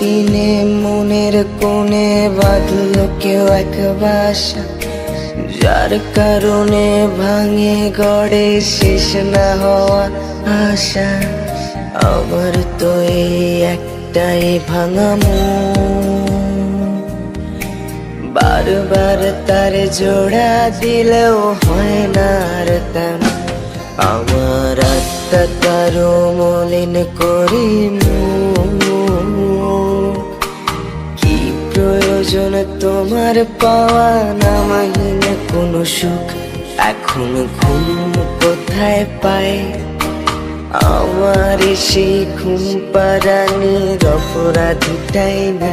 দিনে মনের কোণে বাঁধল কেউ এক বাসা। যার কারণে ভাঙে গড়ে শেষ না হওয়া আশা। আমার তো এই একটাই ভাঙা। বারবার তার জোড়া দিলেও হয় না আর তেমন। আমার আত্মা তারও মলিন করি তোমার পাওয়া নামহীন কোনো সুখ। এখন ঘুম কোথায় পায়? আমার সেই ঘুম পারানির অপরাধীটাই না।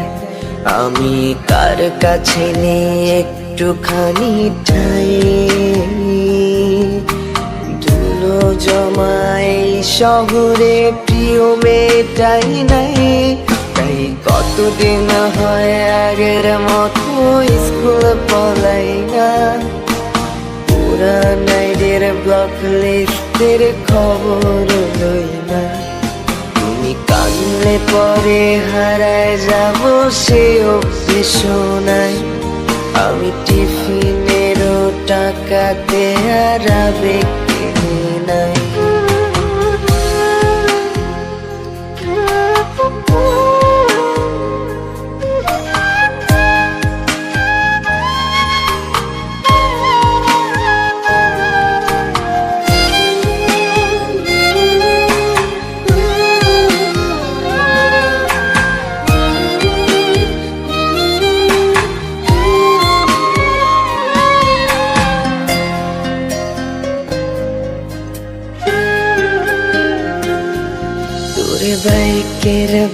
আমি কার কাছে নেই একটুখানি ঠাই। ধুলো জমাই শহরে প্রিয় মেয়েটাই নাই। কতদিন হয় আগের মতো স্কুল পলাই না। পুরানাইদের ব্লক লিস্টের খবর লই না। তুমি কানলে পরে হারায় যাব সে অভ্যেস নাই আমি টিফিনেরও টাকাতে হারাবে কিনে নাই।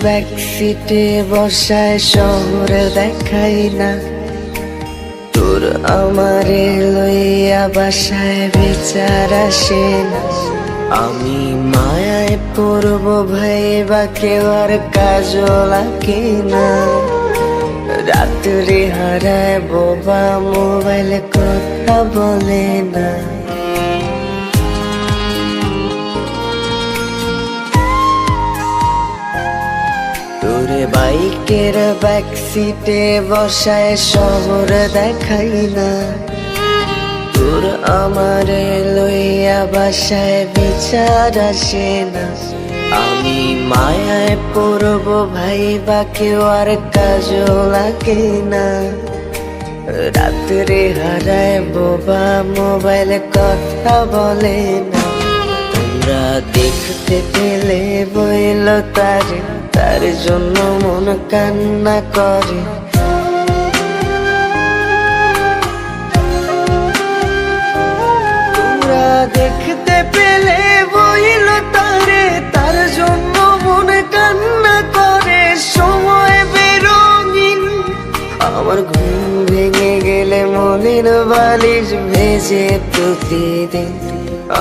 ব্যাক সিটে বসায় শহর দেখাই না। তোর আমারে লইয়া বাসায় বিচার আসে না। আমি মায়ায় পড়ব ভাই, বা কেউ আর কাজও লাগে না। রাত্রে হারায় বোবা মোবাইল কথা বলে না। তোরে বাইকের ব্যাক সিটে বসায় শহর দেখাই না। তোর আমার লইয়া বাসায় বিচার আসে না। আমি মায়ায় পড়ব ভাই, বা কেউ আর কাজও লাগে না। রাত্রে হারায় বোবা মোবাইল কথা বলে না। তোমরা দেখতে পেলে বইল তার তার জন্য মন কান্না করে। দেখতে পেলে বইল তারে, তার জন্য মন কান্না করে। সময় বেরঙিন, আমার ঘুম ভেঙে গেলে মনের বালিশ ভেজে প্রতিদিন।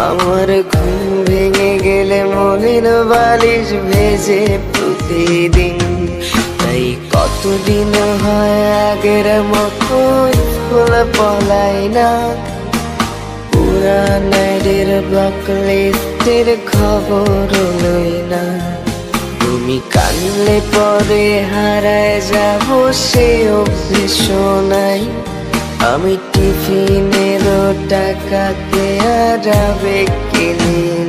আমার ঘুম ভেঙে গেলে মনের বালিশ ভেজে প্রতিদিন। তাই কতদিন হয় আগের মতো স্কুল পলাই না। পুরানাইদের ব্লক খবর লই না। তুমি কানলে পরে হারায় যাব সে অভ্যেস নাই। আমি টিফিনেরও টাকাতে হারাবে কিনি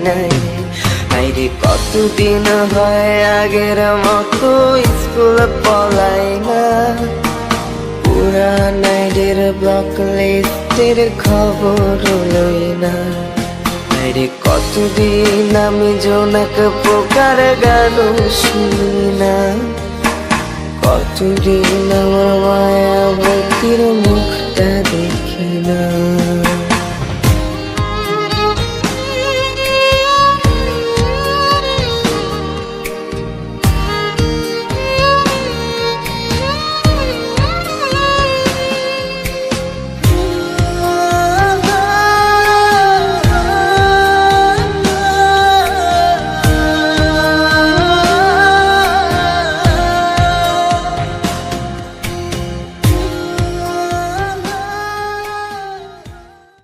আইরে কতদিন হয় আগের মতো স্কুল পলাই না। পুরানাইদের ব্লক লিস্টের খবর লই না। আরে কতদিন আমি জোনাক পোকার গান শুনি না। কতদিন আমার মায়া মুখ